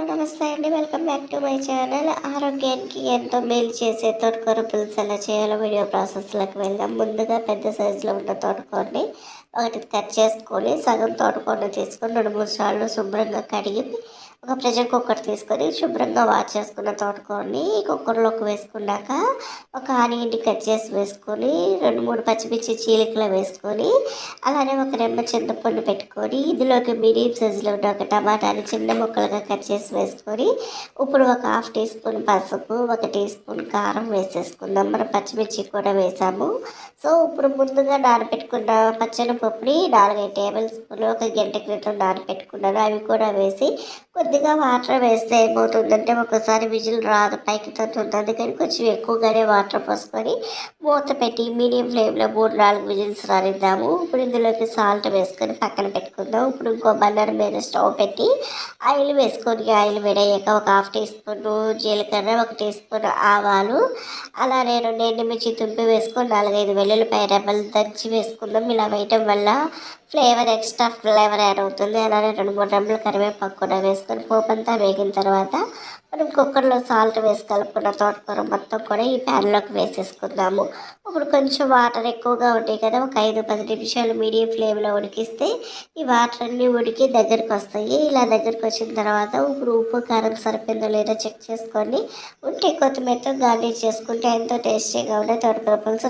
Hello నమస్తే అండి. Welcome back to my channel. ఆరోగ్యానికి ఎంతో మేలు చేసే తోటకూర పులుసు ఎలా చేయాలో వీడియో ప్రాసెస్లోకి వెళ్దాం. ముందుగా పెద్ద సైజులో ఉన్న తోటకూరని ఒకటి కట్ చేసుకొని సగం తోటకూరని తీసుకొని రెండు మూడు సార్లు శుభ్రంగా కడిగి ఒక ప్రెషర్ కుక్కర్ తీసుకొని శుభ్రంగా వాష్ చేసుకున్న తోటకూరని కుక్కర్లోకి వేసుకున్నాక ఒక ఆనియన్ని కట్ చేసి వేసుకొని రెండు మూడు పచ్చిమిర్చి చీలికలు వేసుకొని అలానే ఒక రెమ్మ చింతపండు పెట్టుకొని ఇందులోకి మీడియం సైజులో ఉన్న ఒక టమాటాని చిన్న ముక్కలుగా కట్ చేసి వేసుకొని ఇప్పుడు ఒక హాఫ్ టీ స్పూన్ పసుపు ఒక టీ స్పూన్ కారం వేసేసుకుందాం. మనం పచ్చిమిర్చి కూడా వేసాము. సో ఇప్పుడు ముందుగా నానబెట్టుకున్న పచ్చని పప్పుని నాలుగైదు టేబుల్ స్పూన్లు ఒక గంట క్రితం నానబెట్టుకున్నాను అవి కూడా వేసి కొద్దిగా వాటర్ వేస్తే ఏమవుతుందంటే ఒకసారి విజిల్ రాదు పైకి తగ్గుతుంది. అందుకని కొంచెం ఎక్కువగానే వాటర్ పోసుకొని మూత పెట్టి మీడియం ఫ్లేమ్లో మూడు నాలుగు విజిల్స్ రానిద్దాము. ఇప్పుడు ఇందులోకి సాల్ట్ వేసుకొని పక్కన పెట్టుకుందాం. ఇప్పుడు ఇంకో బన్నర్ మీద స్టవ్ పెట్టి ఆయిల్ వేసుకొని ఆయిల్ వేడయ్యాక ఒక హాఫ్ టీ స్పూన్ జీలకర్ర ఒక టీ స్పూన్ ఆవాలు. అలానే రెండు ఎండుమిర్చి తుంపి వేసుకొని నాలుగైదు వెల్లుల్లిపాయ రెబ్బలు దంచి వేసుకుందాం. ఇలా వేయటం వల్ల ఫ్లేవర్ ఎక్స్ట్రా ఫ్లేవర్ యాడ్ అవుతుంది. అలానే రెండు మూడు రెమ్మలు కరివేపాకు కూడా వేసుకొని పోపు అంతా వేగిన తర్వాత మనం కుక్కర్లో సాల్ట్ వేసి కలుపుకున్న తోటకూర మొత్తం కూడా ఈ ప్యాన్లోకి వేసేసుకుందాము. ఇప్పుడు కొంచెం వాటర్ ఎక్కువగా ఉంటాయి కదా ఒక ఐదు పది నిమిషాలు మీడియం ఫ్లేమ్లో ఉడికిస్తే ఈ వాటర్ అన్నీ ఉడికి దగ్గరికి వస్తాయి. ఇలా దగ్గరికి వచ్చిన తర్వాత ఇప్పుడు ఉప్పు కారం సరిపోయిందో లేదో చెక్ చేసుకొని ఉంటే కొత్తిమీరతో గార్నిష్ చేసుకుంటే ఎంతో టేస్టీగా ఉండే తోటకూర పులుసు